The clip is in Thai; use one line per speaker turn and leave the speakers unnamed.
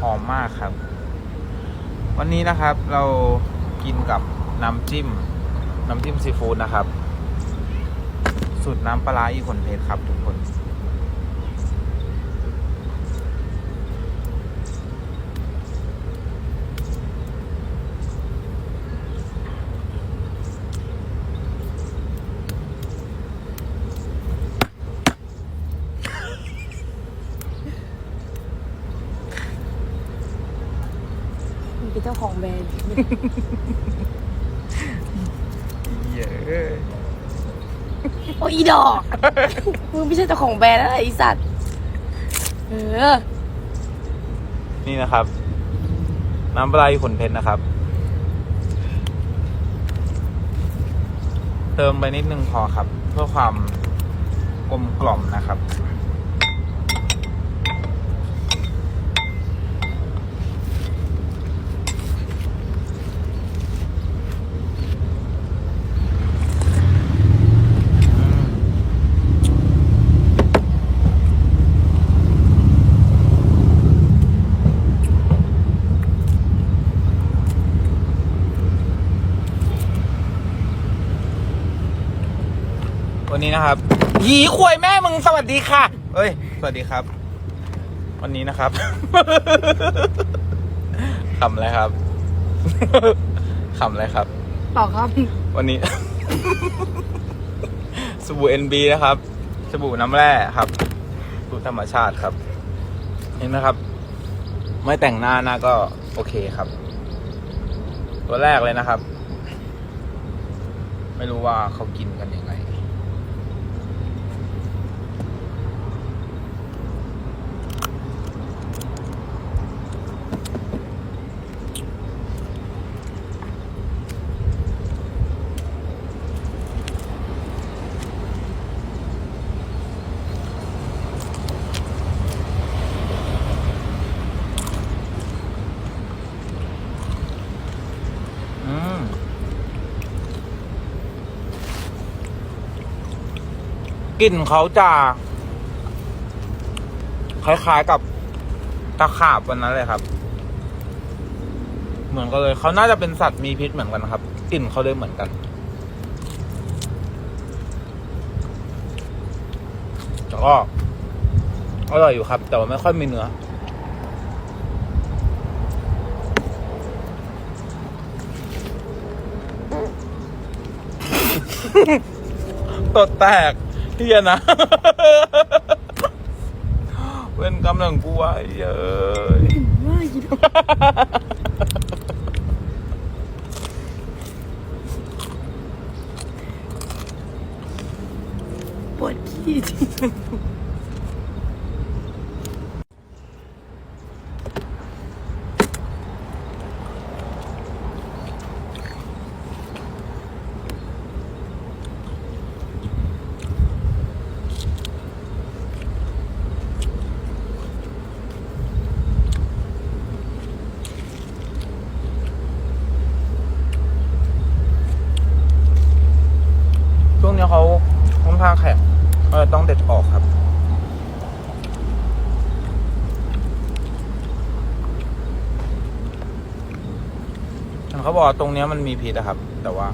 หอมมากครับ วันนี้นะครับเรากินกับน้ำจิ้ม น้ำจิ้มซีฟู้ดนะครับ สูตรน้ำปลาร้าอีขนเพชรครับทุกคน
มึงเป็นเจ้าของแบรนด์
เยอะ
โอ้ยอีดอก มึงไม่ใช่เจ้าของแบรนด์อะไรไอสัตว์ เออ
นี่นะครับ น้ำปลาร้าอีขนเพชรนะครับ เติมไปนิดนึงพอครับ เพื่อความกลมกล่อมนะครับ วันนี้นะครับหีควยแม่มึงสวัสดีค่ะ เอ้ย สวัสดีครับ วันนี้นะครับ ขำอะไรครับ ขำอะไรครับ
ต่อครับ
วันนี้ สบู่เอ็นบีนะครับ สบู่น้ำแร่ครับสบู่ธรรมชาติครับ เห็นไหมครับ ไม่แต่งหน้าหน้าก็โอเคครับ ตัวแรกเลยนะครับ ไม่รู้ว่าเขากินกันยังไง อืม กลิ่นเขาจะ คล้ายๆกับตะขาบวันนั้นเลยครับ เหมือนกันเลยเขาน่าจะเป็นสัตว์มีพิษเหมือนกันครับกลิ่นเขาเลยเหมือนกันแต่ก็อร่อยอยู่ครับ แต่ว่าไม่ค่อยมีเนื้อตดแตก เฮียนะเป็นกำลังกูไว้เย้ย
ปวดขี้จริง
นี้เขาค่อนข้างแข็งเออต้องเด็ดออกครับ เขาบอกตรงเนี้ยมันมีพิษนะครับ แต่ว่า